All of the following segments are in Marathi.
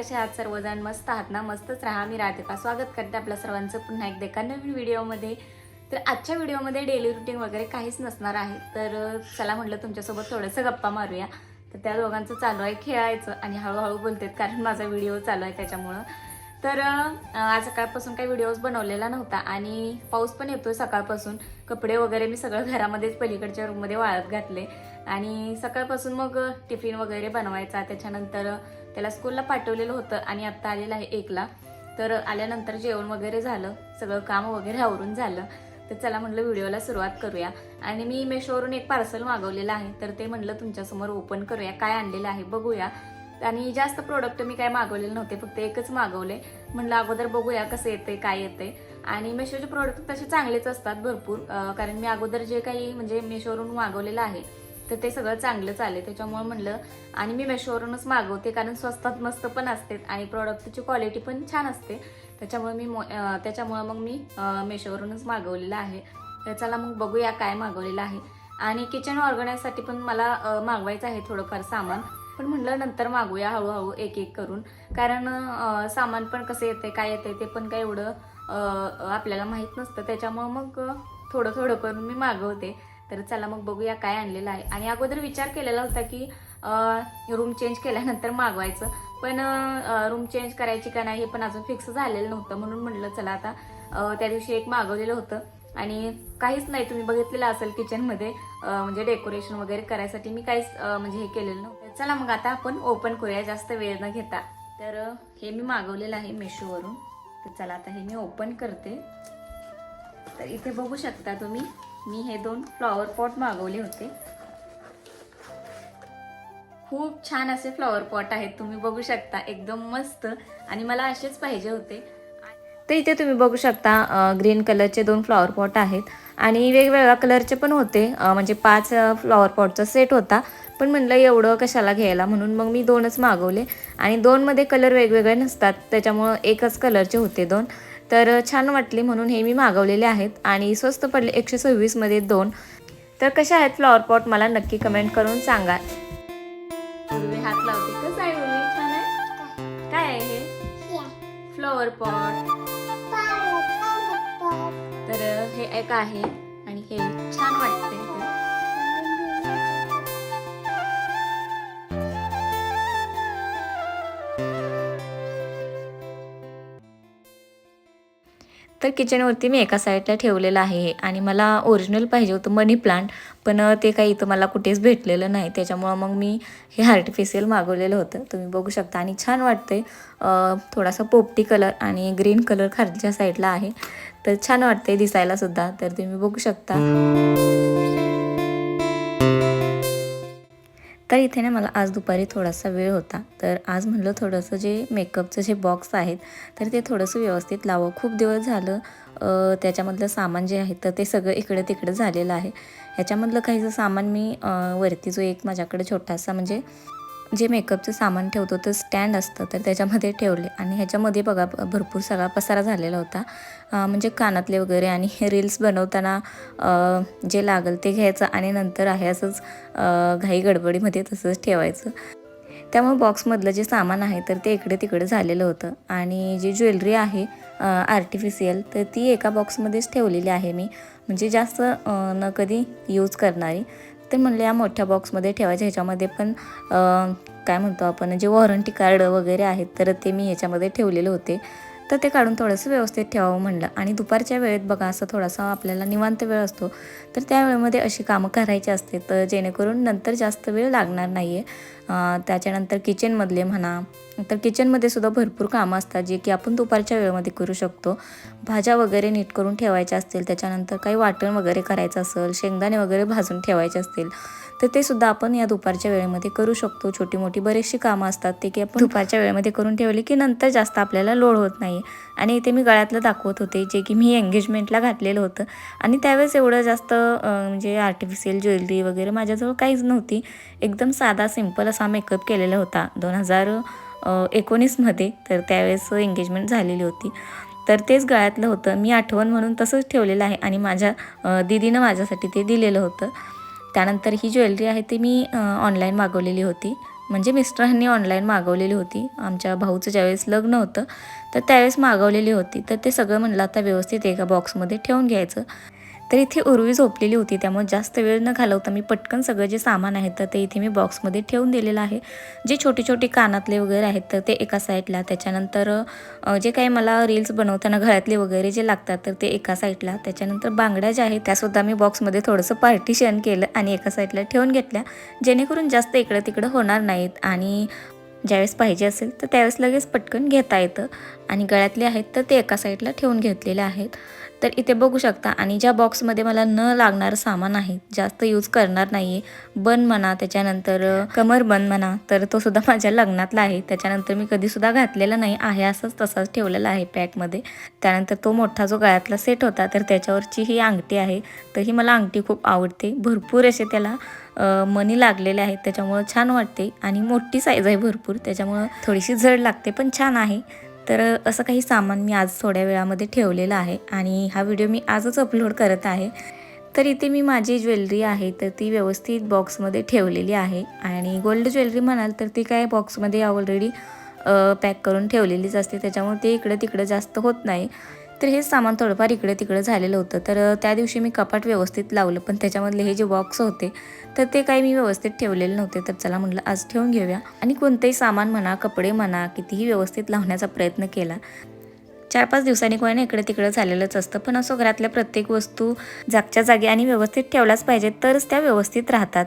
कसे आहात सर्वजण? मस्त आहात ना? मस्तच राहा. मी राधिका स्वागत करते आपल्या सर्वांचं पुन्हा एकदा एका नवीन व्हिडिओमध्ये. तर आजच्या व्हिडिओमध्ये डेली रुटीन वगैरे काहीच नसणार आहे. तर चला म्हटलं तुमच्यासोबत थोडंसं गप्पा मारूया. तर त्या दोघांचं चालू आहे खेळायचं आणि हळूहळू बोलतात कारण माझा व्हिडिओ चालू आहे त्याच्यामुळं. तर आज सकाळपासून काही व्हिडिओज बनवलेला नव्हता आणि पाऊस पण येतोय सकाळपासून. कपडे वगैरे मी सगळं घरामध्येच पलीकडच्या रूममध्ये वाळत घातले. आणि सकाळपासून मग टिफिन वगैरे बनवायचा. त्याच्यानंतर त्याला स्कूलला पाठवलेलं होतं आणि आत्ता आलेलं आहे एकला. तर आल्यानंतर जेवण वगैरे झालं सगळं काम वगैरे आवरून झालं. तर चला म्हटलं व्हिडिओला सुरुवात करूया. आणि मी मेशोवरून एक पार्सल मागवलेलं आहे. तर ते म्हटलं तुमच्यासमोर ओपन करूया. काय आणलेलं आहे बघूया. आणि जास्त प्रोडक्ट मी काय मागवलेले नव्हते फक्त एकच मागवले. म्हणलं अगोदर बघूया कसं येते काय येते आणि मेशोचे प्रोडक्ट तसे चांगलेच असतात भरपूर. कारण मी अगोदर जे काही म्हणजे मेशोवरून मागवलेलं आहे तर ते सगळं चांगलं आले त्याच्यामुळे म्हणलं आणि मी मेशोवरूनच मागवते कारण स्वस्तात मस्त पण असते आणि प्रॉडक्टची क्वालिटी पण छान असते. त्याच्यामुळे मी मो- मग मी मेशोवरूनच मागवलेलं आहे. तर चला मग बघूया काय मागवलेलं आहे. आणि किचन ऑर्गनाईजसाठी पण मला मागवायचं आहे थोडंफार सामान. पण म्हणलं नंतर मागूया हळूहळू एक एक करून. कारण सामान पण कसं येते काय येते ते पण काय एवढं आपल्याला माहीत नसतं. त्याच्यामुळं मग थोडं थोडं करून मी मागवते. तर चला मग बघूया काय आणलेलं आहे. आणि अगोदर विचार केलेला होता की रूम चेंज केल्यानंतर मागवायचं. पण रूम चेंज करायची का नाही हे पण अजून फिक्स झालेलं नव्हतं. म्हणून म्हटलं चला आता त्या दिवशी एक मागवलेलं होतं. आणि काहीच नाही तुम्ही बघितलेलं असेल किचनमध्ये म्हणजे डेकोरेशन वगैरे करायसाठी मी काहीच म्हणजे हे केलेलं नव्हतं. चला मग आता आपण ओपन करूया. जास्त वेळ न घेता. तर हे मी मागवलेलं आहे मेशोवरून तर चला आता हे मी ओपन करते. तर इथे बघू शकता तुम्ही मी हे दोन फ्लॉवर पॉट मागवले होते. खूप छान असे फ्लॉवर पॉट आहेत तुम्ही बघू शकता एकदम मस्त. आणि मला असेच पाहिजे होते. तर इथे तुम्ही बघू शकता ग्रीन कलरचे दोन फ्लॉवर पॉट आहेत. आणि वेगवेगळ्या कलरचे पण होते म्हणजे पाच फ्लॉवर पॉटचा सेट होता. पण म्हणलं एवढं कशाला घ्यायला म्हणून मग मी दोनच मागवले. आणि दोनमध्ये कलर वेगवेगळे नसतात त्याच्यामुळं एकच कलरचे होते दोन. तर छान वाटले म्हणून हे मी मागवलेले आहेत. आणि स्वस्त पडले एकशे सव्वीसमध्ये दोन. तर कशा आहेत फ्लॉवर पॉट मला नक्की कमेंट करून सांगा. हात लावते कसं आहे छान आहे? काय आहे हे? फ्लॉवर पॉट तर हे एक आहे आणि हे छान वाटते. तर किचनवरती मी एका साईडला ठेवलेलं आहे आणि मला ओरिजिनल पाहिजे होतं मनी प्लांट पण ते काही इथं मला कुठेच भेटलेलं नाही. त्याच्यामुळं मग मी हे आर्टिफिशियल मागवलेलं होतं. तुम्ही बघू शकता आणि छान वाटते थोडासा पोपटी कलर आणि ग्रीन कलर खालच्या साईडला आहे. तर छान वाटते दिसायलासुद्धा तर तुम्ही बघू शकता. तर इथे ना मला आज दुपारी थोडासा वेळ होता. तर आज म्हणलं थोडंसं जे मेकअपचं जे बॉक्स आहेत तर ते थोडंसं व्यवस्थित लावं खूप दिवस झालं त्याच्यामधलं सामान जे आहे तर ते सगळं इकडं तिकडं झालेलं आहे. ह्याच्यामधलं काहीचं सामान मी वरती जो एक माझ्याकडे छोटासा म्हणजे जे मेकअपचं सामान ठेवतो तर स्टँड असतं तर त्याच्यामध्ये ठेवले. आणि ह्याच्यामध्ये बघा भरपूर सगळा पसारा झालेला होता. म्हणजे कानातले वगैरे आणि रील्स बनवताना जे लागल ते घ्यायचं आणि नंतर आहे असंच घाई गडबडीमध्ये तसंच ठेवायचं. त्यामुळे बॉक्समधलं जे सामान आहे तर ते इकडे तिकडे झालेलं होतं. आणि जी ज्वेलरी आहे आर्टिफिशियल तर ती एका बॉक्समध्येच ठेवलेली आहे मी. म्हणजे जास्त न कधी यूज करणारी. तर म्हणलं या मोठ्या बॉक्समध्ये ठेवायच्या ह्याच्यामध्ये पण काय म्हणतो आपण जे वॉरंटी कार्ड वगैरे आहेत तर ते मी ह्याच्यामध्ये ठेवलेले होते. तर ते काढून थोडंसं व्यवस्थित ठेवावं म्हणलं. आणि दुपारच्या वेळेत बघा असं थोडासा आपल्याला निवांत वेळ असतो. तर त्या वेळेमध्ये अशी कामं करायची असते तर जेणेकरून नंतर जास्त वेळ लागणार नाही आहे त्याच्यानंतर किचनमधले म्हणा. तर किचनमध्ये सुद्धा भरपूर कामं असतात जे की आपण दुपारच्या वेळेमध्ये करू शकतो. भाज्या वगैरे नीट करून ठेवायच्या असतील त्याच्यानंतर काही वाटण वगैरे करायचं असेल शेंगदाणे वगैरे भाजून ठेवायचे असतील तर ते सुद्धा आपण या दुपारच्या वेळेमध्ये करू शकतो. छोटी मोठी बरीचशी कामं असतात ते की आपण दुपारच्या वेळेमध्ये करून ठेवली की नंतर जास्त आपल्याला लोड होत नाही. आणि इथे मी गळ्यातलं दाखवत होते जे की मी एंगेजमेंटला घातलेलं होतं. आणि त्यावेळेस एवढं जास्त म्हणजे आर्टिफिशियल ज्वेलरी वगैरे माझ्याजवळ काहीच नव्हती. एकदम साधा सिंपल असा मेकअप केलेला होता. दोन हजार एकोणीसमध्ये तर त्यावेळेस एंगेजमेंट झालेली होती. तर तेच गळ्यातलं होतं. मी आठवण म्हणून तसंच ठेवलेलं आहे आणि माझ्या दिदीनं दीदीनं माझ्यासाठी ते दिलेलं होतं. त्यानंतर ही ज्वेलरी आहे ती मी ऑनलाईन मागवलेली होती. म्हणजे मिस्टरांनी ऑनलाईन मागवलेली होती. आमच्या भाऊचं ज्यावेळेस लग्न होतं तर त्यावेळेस मागवलेली होती. तर ते सगळं म्हणलं आता व्यवस्थित एका बॉक्समध्ये ठेवून घ्यायचं. तर इथे उर्वी झोपलेली होती त्यामुळे जास्त वेळ न घालवता मी पटकन सगळं जे सामान आहे तर ते इथे मी बॉक्समध्ये ठेवून दिलेलं आहे. जे छोटे छोटे कानातले वगैरे आहेत तर ते एका साईडला त्याच्यानंतर जे काही मला रील्स बनवताना गळ्यातले वगैरे जे लागतात तर ते एका साईडला त्याच्यानंतर बांगड्या ज्या आहेत त्यासुद्धा मी बॉक्समध्ये थोडंसं पार्टिशन केलं आणि एका साईडला ठेवून घेतल्या. जेणेकरून जास्त इकडं तिकडं होणार नाहीत आणि ज्यावेळेस पाहिजे असेल तर त्यावेळेस लगेच पटकन घेता येतं. आणि गळ्यातले आहेत तर ते एका साईडला ठेवून घेतलेले आहेत. तर इथे बघू शकता आणि ज्या बॉक्समध्ये मला न लागणारं सामान आहे जास्त यूज करणार नाही आहे बन म्हणा त्याच्यानंतर कमर बन म्हणा तर तो सुद्धा माझ्या लग्नातला आहे. त्याच्यानंतर मी कधीसुद्धा घातलेला नाही आहे असंच तसाच ठेवलेला आहे पॅकमध्ये त्यानंतर तो मोठा जो गळ्यातला सेट होता तर त्याच्यावरची ही अंगठी आहे. तर ही मला अंगठी खूप आवडते. भरपूर असे त्याला मनी मणी लागलेले आहेत. त्याच्यामुळं छान वाटते आणि मोठी साईज आहे भरपूर. त्याच्यामुळं थोडीशी जड लागते पण छान आहे. तर असं काही सामान मी आज थोड्या वेळामध्ये ठेवलेलं आहे आणि हा व्हिडिओ मी आजच अपलोड करत आहे. तर इथे मी माझी ज्वेलरी आहे तर ती व्यवस्थित बॉक्समध्ये ठेवलेली आहे. आणि गोल्ड ज्वेलरी म्हणाल तर ती काय बॉक्समध्ये ऑलरेडी पॅक करून ठेवलेलीच असते. त्याच्यामुळे ते इकडं तिकडं जास्त होत नाही. तर हे सामान थोडंफार इकडे तिकडे झालेलं होतं. तर त्या दिवशी मी कपाट व्यवस्थित लावलं पण त्याच्यामधले हे जे बॉक्स होते तर ते काही मी व्यवस्थित ठेवलेले नव्हते. तर चला म्हटलं आज ठेवून घेऊया. आणि कोणतंही सामान म्हणा कपडे म्हणा कितीही व्यवस्थित लावण्याचा प्रयत्न केला. चार पाच दिवसांनी कोणी इकडे तिकडे झालेलंच असतं पण असं घरातल्या प्रत्येक वस्तू जागच्या जागी आणि व्यवस्थित ठेवल्याच पाहिजेत तरच त्या व्यवस्थित राहतात.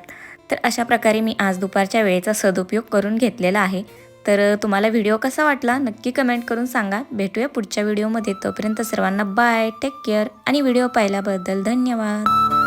तर अशा प्रकारे मी आज दुपारच्या वेळेचा सदुपयोग करून घेतलेला आहे. तर तुम्हाला व्हिडिओ कसा वाटला नक्की कमेंट करून सांगा. भेटूया पुढच्या व्हिडिओमध्ये. तोपर्यंत सर्वांना बाय टेक केअर आणि व्हिडिओ पाहिल्याबद्दल धन्यवाद.